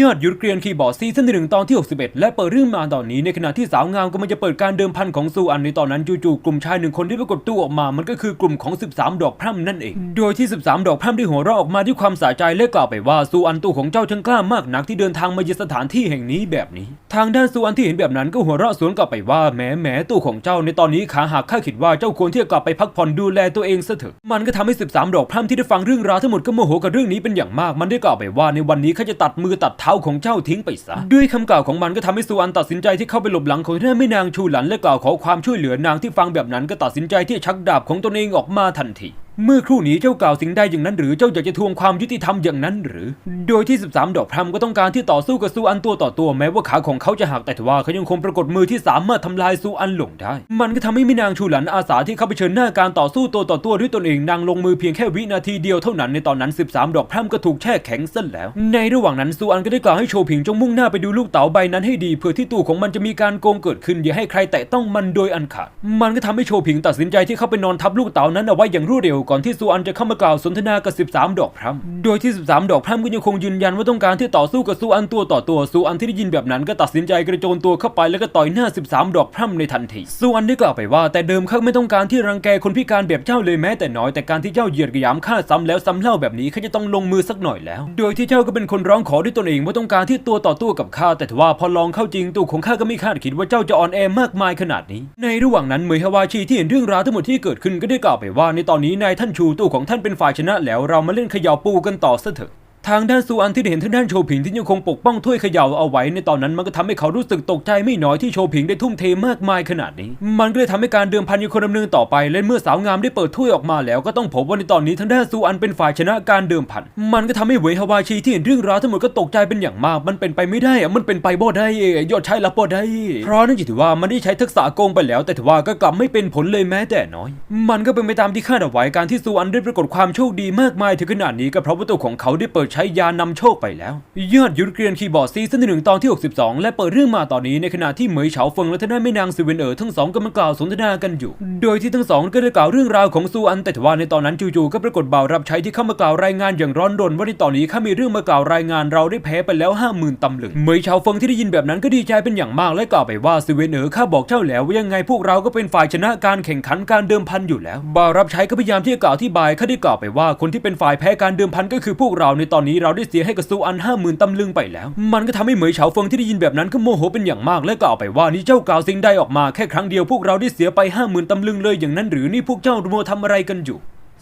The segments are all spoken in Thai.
ยอดยุทธเกรียนคีย์บอร์ดซีซั่นที่หนึ่งตอนที่ 61 และเปิดเรื่องมาตอนนี้ในขณะที่สาวงามกำลังจะเปิดการเดิมพันของซูอันในตอนนั้นจู่ๆกลุ่มชายหนึ่งคนที่ปรากฏตัวออกมา มันก็คือกลุ่มของ 13 ดอกพร่ำนั่นเอง โดยที่ 13 ดอกพร่ำได้หัวเราะออกมาด้วยความสะใจและกล่าวไปว่าซูอันตัวของเจ้าช่างกล้ามากนักที่เดินทางมาเยือนสถานที่แห่งนี้แบบนี้ ทางด้านซูอันที่เห็นแบบนั้นก็หัวเราะสวนกลับไปว่าแหมแหมตัวของเจ้าในตอนนี้ขาหักข้าคิดว่าเจ้าควรที่จะกลับไปพักผ่อนดูแลตัวเองซะเถอะ มันก็ทำให้ 13 ดอกพร่ำที่ได้ฟังเรื่องราวทั้งหมดก็โมโหกับเรื่องนี้เป็นอย่างมาก มันได้กล่าวไปว่าในวันนี้ข้าจะตัดมือตัดเท้าของเจ้าทิ้งไปซะ ด้วยคำกล่าวของมันก็ทำให้ซูอันตัดสินใจที่เข้าไปหลบหลังของท่านแม่นางชูหลันและกล่าวขอความช่วยเหลือนางที่ฟังแบบนั้นก็ตัดสินใจที่จะชักดาบของตนเองออกมาทันที เมื่อครู่นี้เจ้ากล่าวสิ่งใดอย่างนั้นหรือเจ้าอยากจะทวงความยุติธรรมอย่างนั้นหรือ โดยที่ 13 ดอกพรำก็ต้องการที่ต่อสู้กับซูอันตัวต่อตัวแม้ว่าขาของเขาจะหักแต่ทว่าเขายังคงปรากฏมือที่สามารถทำลายซูอันลงได้ มันก็ทำให้ม่นางชูหลันอาสาที่เข้าไปเชิญหน้าการต่อสู้ตัวต่อตัวด้วยตนเองนางลงมือเพียงแค่วินาทีเดียวเท่านั้นในตอนนั้น 13 ดอกพร่ำก็ถูกแช่แข็งซะแล้ว ในระหว่างนั้นซูอันก็ได้กล่าวให้โชผิงจงมุ่งหน้าไปดูลูกเต๋าใบนั้นให้ดีเพื่อที่ตู้ของมันจะมีการโกงเกิดขึ้นอย่าให้ใครแตะต้องมันโดยอันขาดมันก็ทำให้โชผิงตัดสินใจที่เข้าไปนอนทับลูกเต๋านั้นเอาไว้อย่างรวดเร็วก่อนที่ซูอันจะเข้ามากล่าวสนทนากับ 13 ดอกพร่ำโดยที่ 13 ดอกพร่ำก็ยังคงยืนยันว่าต้องการที่ต่อสู้กับซูอันตัวต่อตัวซูอันที่ได้ยินแบบนั้นก็ตัดสินใจกระโจนตัวเข้าไปแล้วก็ต่อยหน้า 13 ดอกพร่ำในทันทีซูอันได้กล่าวไปว่า แต่เดิมข้าไม่ต้องการที่รังแกคนพิการแบบเจ้าเลยแม้แต่น้อยแต่การที่เจ้าเหยียดกระยำข้าซ้ำแล้วซ้ำเล่าแบบนี้ข้าจะต้องลงมือสักหน่อยแล้ว โดยที่เจ้าก็เป็นคนร้องขอด้วยตนเองว่าต้องการที่ตัวต่อตัวกับข้าแต่ว่าพอลองเข้าจริงตัวของข้าก็ไม่คาดคิดว่าเจ้าจะอ่อนแอมากมายขนาดนี้ ในระหว่างนั้นเมยฮาวาชีที่เห็นเรื่องราวทั้งหมดที่เกิดขึ้นก็ได้กล่าวไปว่าในตอนนี้นายท่านชูตู้ของท่านเป็นฝ่ายชนะแล้วเรามาเล่นเขย่าปูกันต่อซะเถอะ ทางด้านซูอันที่ได้เห็นทางด้านโชผิงที่ยังคงปกป้องถ้วยเขย่าเอาไว้ในตอนนั้นมันก็ทำให้เขารู้สึกตกใจไม่น้อยที่โชผิงได้ทุ่มเทมากมายขนาดนี้ มันก็เลยทำให้การเดิมพันยังคงดำเนินต่อไปและเมื่อสาวงามได้เปิดถ้วยออกมาแล้วก็ต้องพบว่าในตอนนี้ทางด้านซูอันเป็นฝ่ายชนะการเดิมพัน มันก็ทำให้เหวยฮาวาชีที่เห็นเรื่องราวทั้งหมดก็ตกใจเป็นอย่างมาก มันเป็นไปไม่ได้อะมันเป็นไปบ่ได้ยอดชายรับบ่ได้ เพราะนั่นจิตว่ามันได้ใช้ทักษะโกงไปแล้ว แต่ถือว่าก็กลับไม่เป็นผลเลยแม้แต่น้อย มันก็เป็นไปตามที่คาดเอาไว้การที่ซูอันได้ปรากฏความโชคดีมากมายถึงขนาดนี้ก็เพราะว่าตัวของเขาได้เปิดช้ยานำโชคไปแล้วยอดยุทธเกรียนคีย์บอร์ดซีซั่นหนึ่งตอนที่ 62 และเปิดเรื่องมาตอนนี้ในขณะที่เหมยเฉาเฟิงและทางด้านแม่นางซิเวนเอ๋อทั้งสองกำลังกล่าวสนทนากันอยู่ โดยที่ทั้งสองก็ได้กล่าวเรื่องราวของซูอันแต่ว่าในตอนนั้นจู่ๆก็ปรากฏบ่าวรับใช้ที่เข้ามากล่าวรายงานอย่างร้อนรนว่าในตอนนี้ข้ามีเรื่องมากล่าวรายงานเราได้แพ้ไปแล้วห้าหมื่นตำลึงเหมยเฉาเฟิงที่ได้ยินแบบนั้นก็ดีใจเป็นอย่างมากและกล่าวไปว่าซิเวนเอ๋อข้าบอกเจ้าแล้วว่ายังไงพวกเราก็เป็นฝ่ายชนะการแข่งขันการเดิมพันอยู่แล้วบ่าวรับใช้ก็พยายามที่จะกล่าวอธิบายข้าได้กล่าวไปว่าคนที่เป็นฝ่ายแพ้การเดิมพันก็คือพวกเราในตอนนี้เราได้เสียให้กับซูอันห้าหมื่นตำลึงไปแล้ว มันก็ทำให้เหมยเฉาเฟิงที่ได้ยินแบบนั้นก็โมโหเป็นอย่างมากและกล่าวไปว่านี่เจ้ากล่าวสิ่งใดออกมาแค่ครั้งเดียวพวกเราได้เสียไปห้าหมื่นตำลึงเลยอย่างนั้นหรือนี่พวกเจ้าโมวทำอะไรกันอยู่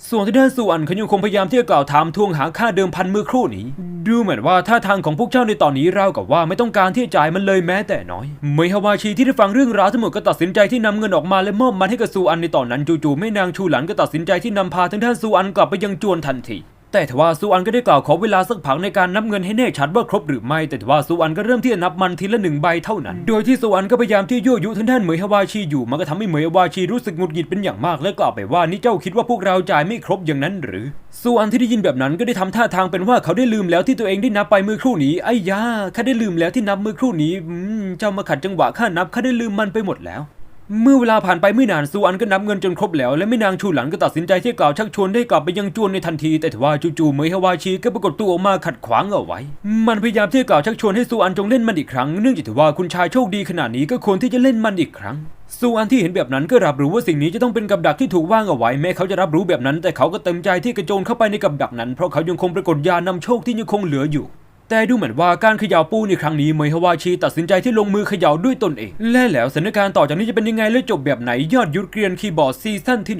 ส่วนที่ด้านสุอันเขายังคงพยายามที่จะกล่าวถามทวงหาค่าเดิมพันเมื่อครู่นี้ ดูเหมือนว่าท่าทางของพวกเจ้าในตอนนี้ราวกับว่าไม่ต้องการที่จะจ่ายมันเลยแม้แต่น้อยเมยฮาวาชีที่ได้ฟังเรื่องราวทั้งหมดก็ตัดสินใจที่นำเงินออกมาและมอบมันให้กับซูอันในตอนนั้นจู่ๆแม่นางชูหลันก็ตัดสินใจที่นำพาทางด้านซูอันกลับไปยังจวนทันที แต่ทว่าซูอันก็ได้กล่าวขอเวลาสักพักในการนับเงินให้แน่ชัดว่าครบหรือไม่ แต่ทว่าซูอันก็เริ่มที่จะนับมันทีละหนึ่งใบเท่านั้น โดยที่ซูอันก็พยายามที่ยั่วยุทางด้านเหมยฮาวาชีอยู่ มันก็ทำให้เหมยฮาวาชีรู้สึกหงุดหงิดเป็นอย่างมาก และกล่าวไปว่านี่เจ้าคิดว่าพวกเราจ่ายไม่ครบอย่างนั้นหรือ ซูอันที่ได้ยินแบบนั้นก็ได้ทำท่าทางเป็นว่าเขาได้ลืมแล้วที่ตัวเองได้นับไปเมื่อครู่นี้ ไอ้ยาข้าได้ลืมแล้วที่นับเมื่อครู่นี้เจ้ามาขัดจังหวะข้านับข้าได้ลืมมันไปหมดแล้ว เมื่อเวลาผ่านไปไม่นานซูอันก็นับเงินจนครบแล้ว และแม่นางชูหลันก็ตัดสินใจที่กล่าวชักชวนให้กลับไปยังจวนในทันที แต่ทว่าจู่ๆเหมยฮาวาชีก็ปรากฏตัวออกมาขัดขวางเอาไว้ มันพยายามที่จะกล่าวชักชวนให้ซูอันจงเล่นมันอีกครั้งเนื่องจากว่าคุณชายโชคดีขนาดนี้ก็ควรที่จะเล่นมันอีกครั้งซูอันที่เห็นแบบนั้นก็รับรู้ว่าสิ่งนี้จะต้องเป็นกับดักที่ถูกวางเอาไว้แม้เขาจะรับรู้แบบนั้น แต่เขาก็เต็มใจที่กระโจนเข้าไปในกับดักนั้นเพราะเขายังคงปรากฏยานำโชคที่ยังคงเหลืออยู่ แต่ดูเหมือนว่าการเขย่าปูในครั้งนี้เมยฮาวาชีตัดสินใจที่ลงมือเขย่าด้วยตนเอง และแล้วสถานการณ์ต่อจากนี้จะเป็นยังไงและจบแบบไหนยอดยุทธเกรียนคีย์บอร์ดซีซั่นที่